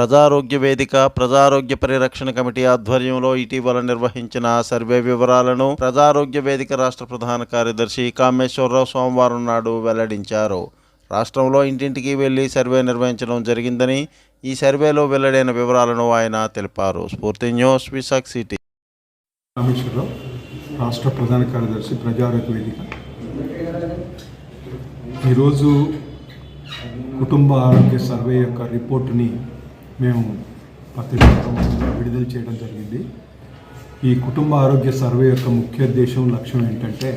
ప్రజారోగ్య వేదిక ప్రజారోగ్య పరిరక్షణ కమిటీ ఆధ్వర్యంలో ఇటీవల నిర్వహించిన సర్వే వివరాలను ప్రజారోగ్య వేదిక రాష్ట్ర ప్రధాన కార్యదర్శి కామేశ్వరరావు సోమవారం నాడు వెల్లడించారు. రాష్ట్రంలో ఇంటింటికి వెళ్ళి సర్వే నిర్వహించడం జరిగిందని ఈ సర్వేలో వెల్లడైన వివరాలను ఆయన తెలిపారు. స్ఫూర్తి న్యూస్ విశాఖ సిటీ. రాష్ట్ర ప్రధాన కార్యదర్శి ప్రజారోగ్య వేదిక. ఈరోజు కుటుంబ ఆరోగ్య సర్వే యొక్క రిపోర్టుని మేము పత్రికా విడుదల చేయడం జరిగింది. ఈ కుటుంబ ఆరోగ్య సర్వే యొక్క ముఖ్య ఉద్దేశం లక్ష్యం ఏంటంటే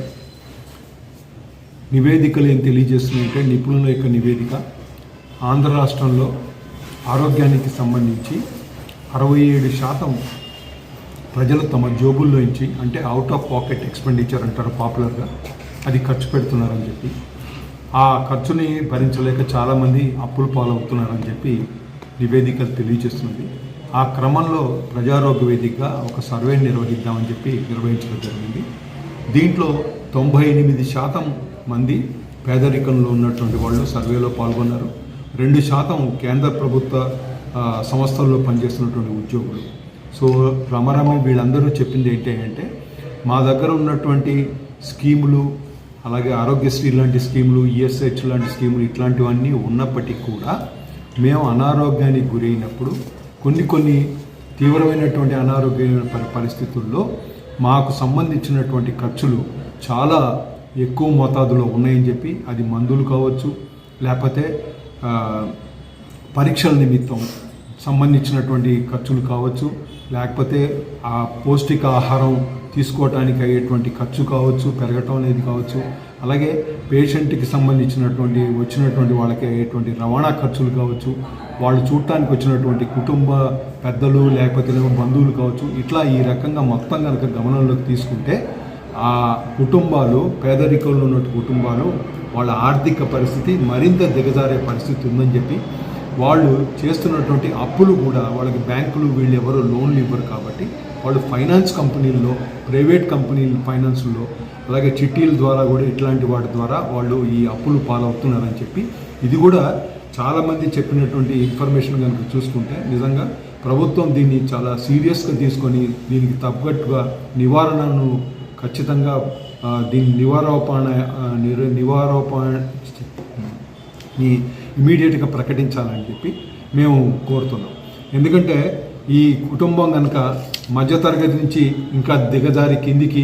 నివేదికలు ఏం తెలియజేస్తున్నాయంటే నిపుణుల యొక్క నివేదిక ఆంధ్ర రాష్ట్రంలో ఆరోగ్యానికి సంబంధించి అరవై ఏడు శాతం ప్రజలు తమ జోబుల్లోంచి అంటే అవుట్ ఆఫ్ పాకెట్ ఎక్స్పెండిచర్ అంటారు పాపులర్గా అది ఖర్చు పెడుతున్నారని చెప్పి. ఆ ఖర్చుని భరించలేక చాలామంది అప్పులు పాలవుతున్నారని చెప్పి నివేదికలు తెలియజేస్తుంది ఆ క్రమంలో ప్రజారోగ్య వేదిక ఒక సర్వే నిర్వహిద్దామని చెప్పి నిర్వహించడం జరిగింది. దీంట్లో తొంభై ఎనిమిది శాతం మంది పేదరికంలో ఉన్నటువంటి వాళ్ళు సర్వేలో పాల్గొన్నారు. రెండు శాతం కేంద్ర ప్రభుత్వ సంస్థల్లో పనిచేస్తున్నటువంటి ఉద్యోగులు. సో రమరమ వీళ్ళందరూ చెప్పింది ఏంటి అంటే మా దగ్గర ఉన్నటువంటి స్కీములు అలాగే ఆరోగ్యశ్రీ లాంటి స్కీములు ఈఎస్హెచ్ లాంటి స్కీములు ఇట్లాంటివన్నీ ఉన్నప్పటికీ కూడా మేము అనారోగ్యానికి గురైనప్పుడు కొన్ని కొన్ని తీవ్రమైనటువంటి అనారోగ్యమైన పరి- పరిస్థితుల్లో మాకు సంబంధించినటువంటి ఖర్చులు చాలా ఎక్కువ మోతాదులో ఉన్నాయని చెప్పి అది మందులు కావచ్చు లేకపోతే పరీక్షల నిమిత్తం సంబంధించినటువంటి ఖర్చులు కావచ్చు లేకపోతే ఆ పౌష్టిక ఆహారం తీసుకోవటానికి అయ్యేటువంటి ఖర్చు కావచ్చు పెరగటం అనేది కావచ్చు అలాగే పేషెంట్కి సంబంధించినటువంటి వచ్చినటువంటి వాళ్ళకి అయ్యేటువంటి రవాణా ఖర్చులు కావచ్చు వాళ్ళు చూడటానికి వచ్చినటువంటి కుటుంబ పెద్దలు లేకపోతే బంధువులు కావచ్చు ఇట్లా ఈ రకంగా మొత్తం కనుక గమనంలోకి తీసుకుంటే ఆ కుటుంబాలు పేదరికంలో ఉన్న కుటుంబాలు వాళ్ళ ఆర్థిక పరిస్థితి మరింత దిగజారే పరిస్థితి ఉందని చెప్పి వాళ్ళు చేస్తున్నటువంటి అప్పులు కూడా వాళ్ళకి బ్యాంకులు వీళ్ళు ఎవరో లోన్లు ఇవ్వరు కాబట్టి వాళ్ళు ఫైనాన్స్ కంపెనీల్లో ప్రైవేట్ కంపెనీల ఫైనాన్స్లో అలాగే చిట్టీల ద్వారా కూడా ఇట్లాంటి వాటి ద్వారా వాళ్ళు ఈ అప్పులు పాలవుతున్నారని చెప్పి ఇది కూడా చాలామంది చెప్పినటువంటి ఇన్ఫర్మేషన్ కనుక చూసుకుంటే నిజంగా ప్రభుత్వం దీన్ని చాలా సీరియస్గా తీసుకొని దీనికి తగ్గట్టుగా నివారణను ఖచ్చితంగా దీని నివారోపాణ ఆ, ఇమీడియట్గా ప్రకటించాలని చెప్పి మేము కోరుతున్నాం. ఎందుకంటే ఈ కుటుంబం కనుక మధ్యతరగతి నుంచి ఇంకా దిగజారి కిందికి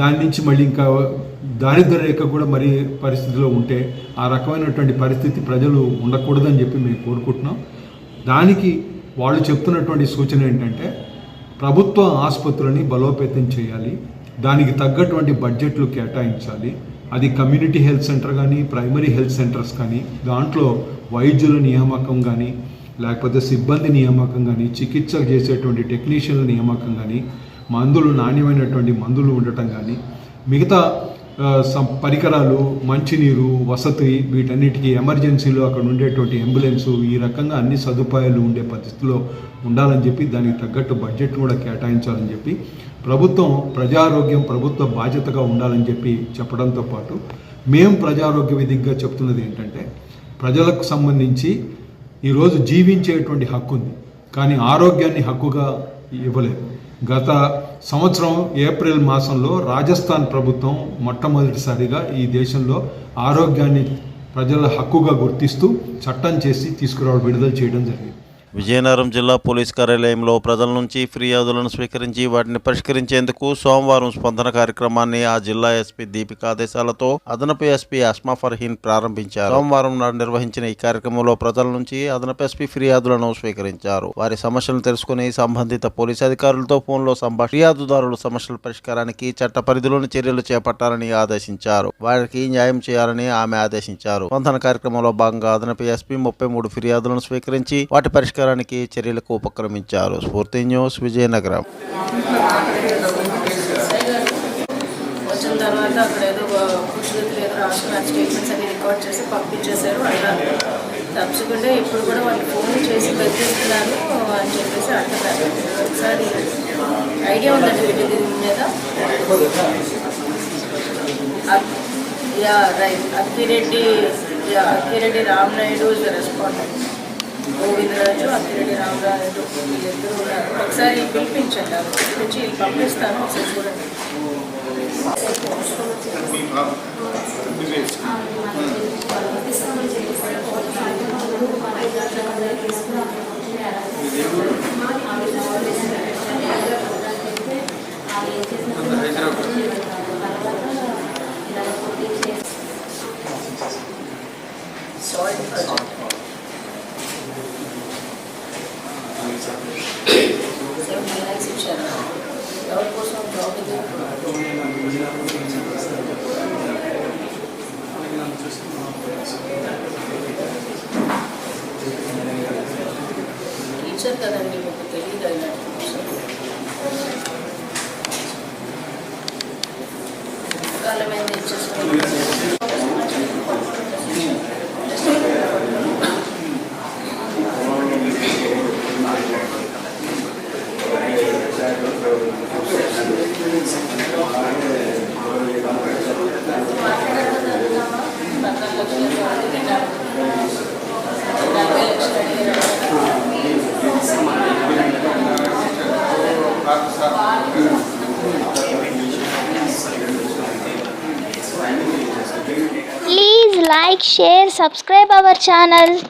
దాని నుంచి మళ్ళీ ఇంకా దారిద్ర్య రేఖ కూడా మరి పరిస్థితిలో ఉంటే ఆ రకమైనటువంటి పరిస్థితి ప్రజలు ఉండకూడదని చెప్పి మేము కోరుకుంటున్నాం. దానికి వాళ్ళు చెప్తున్నటువంటి సూచన ఏంటంటే ప్రభుత్వ ఆసుపత్రులని బలోపేతం చేయాలి దానికి తగ్గటువంటి బడ్జెట్లు కేటాయించాలి అది కమ్యూనిటీ హెల్త్ సెంటర్ కానీ ప్రైమరీ హెల్త్ సెంటర్స్ కానీ దాంట్లో వైద్యుల నియామకం కానీ లేకపోతే సిబ్బంది నియామకం కానీ చికిత్స చేసేటువంటి టెక్నీషియన్ల నియామకం కానీ మందులు నాణ్యమైనటువంటి మందులు ఉండటం కానీ మిగతా పరికరాలు మంచినీరు వసతి వీటన్నిటికీ ఎమర్జెన్సీలు అక్కడ ఉండేటువంటి అంబులెన్సు ఈ రకంగా అన్ని సదుపాయాలు ఉండే పరిస్థితిలో ఉండాలని చెప్పి దానికి తగ్గట్టు బడ్జెట్ కూడా కేటాయించాలని చెప్పి ప్రభుత్వం ప్రజారోగ్యం ప్రభుత్వ బాధ్యతగా ఉండాలని చెప్పి చెప్పడంతో పాటు మేము ప్రజారోగ్య విధిగా చెప్తున్నది ఏంటంటే ప్రజలకు సంబంధించి ఈరోజు జీవించేటువంటి హక్కు ఉంది కానీ ఆరోగ్యాన్ని హక్కుగా ఇవ్వలేదు. గత సంవత్సరం ఏప్రిల్ మాసంలో రాజస్థాన్ ప్రభుత్వం మొట్టమొదటిసారిగా ఈ దేశంలో ఆరోగ్యాన్ని ప్రజల హక్కుగా గుర్తిస్తూ చట్టం చేసి తీసుకురావడం విడుదల చేయడం జరిగింది. విజయనగరం జిల్లా పోలీస్ కార్యాలయంలో ప్రజల నుంచి ఫిర్యాదులను స్వీకరించి వాటిని పరిష్కరించేందుకు సోమవారం స్పందన కార్యక్రమాన్ని ఆ జిల్లా ఎస్పీ దీపిక ఆదేశాలతో అదనపు ఎస్పీ అస్మా ఫర్హీన్ ప్రారంభించారు. సోమవారం నాడు నిర్వహించిన ఈ కార్యక్రమంలో ప్రజల నుంచి అదనపు ఎస్పీ ఫిర్యాదులను స్వీకరించారు. వారి సమస్యలను తెలుసుకుని సంబంధిత పోలీసు అధికారులతో ఫోన్లో సంభాష ఫిర్యాదుదారుల సమస్యల పరిష్కారానికి చట్ట పరిధిలోని చర్యలు చేపట్టాలని ఆదేశించారు. వారికి న్యాయం చేయాలని ఆమె ఆదేశించారు. స్పందన కార్యక్రమంలో భాగంగా అదనపు ఎస్పీ ముప్పై మూడు ఫిర్యాదులను స్వీకరించి వాటి పరిష్కారం పరిష్కారానికి చర్యలకు ఉపక్రమించారు స్ఫూర్తి న్యూస్ విజయనగరం. వచ్చిన తర్వాత అక్కడ ఏదో ఏదో రాసిన స్టేట్మెంట్స్ అన్ని రికార్డ్ చేసి పంపించేశారు. అన్నారు తప్పకుండా ఇప్పుడు కూడా వాళ్ళు ఫోన్ చేసి అని చెప్పేసి అంటున్నారు. ఒకసారి ఐడియా ఉందండి వీటి దీని మీద yeah right. Akkireddy yeah Akkireddy Ram Naidu is respondent Govindaraju Akkireddy Ramaraju వీళ్ళిద్దరూ ఉన్నారు ఒకసారి పిలిపించండి పిలిపించి పంపిస్తాను ఒకసారి చూడండి సాల్ట్ ప్రాజెక్ట్ టీచర్ కదండి మీకు తెలియదు ఇలాంటి విషయం కాలమైంది like, share, subscribe our channel.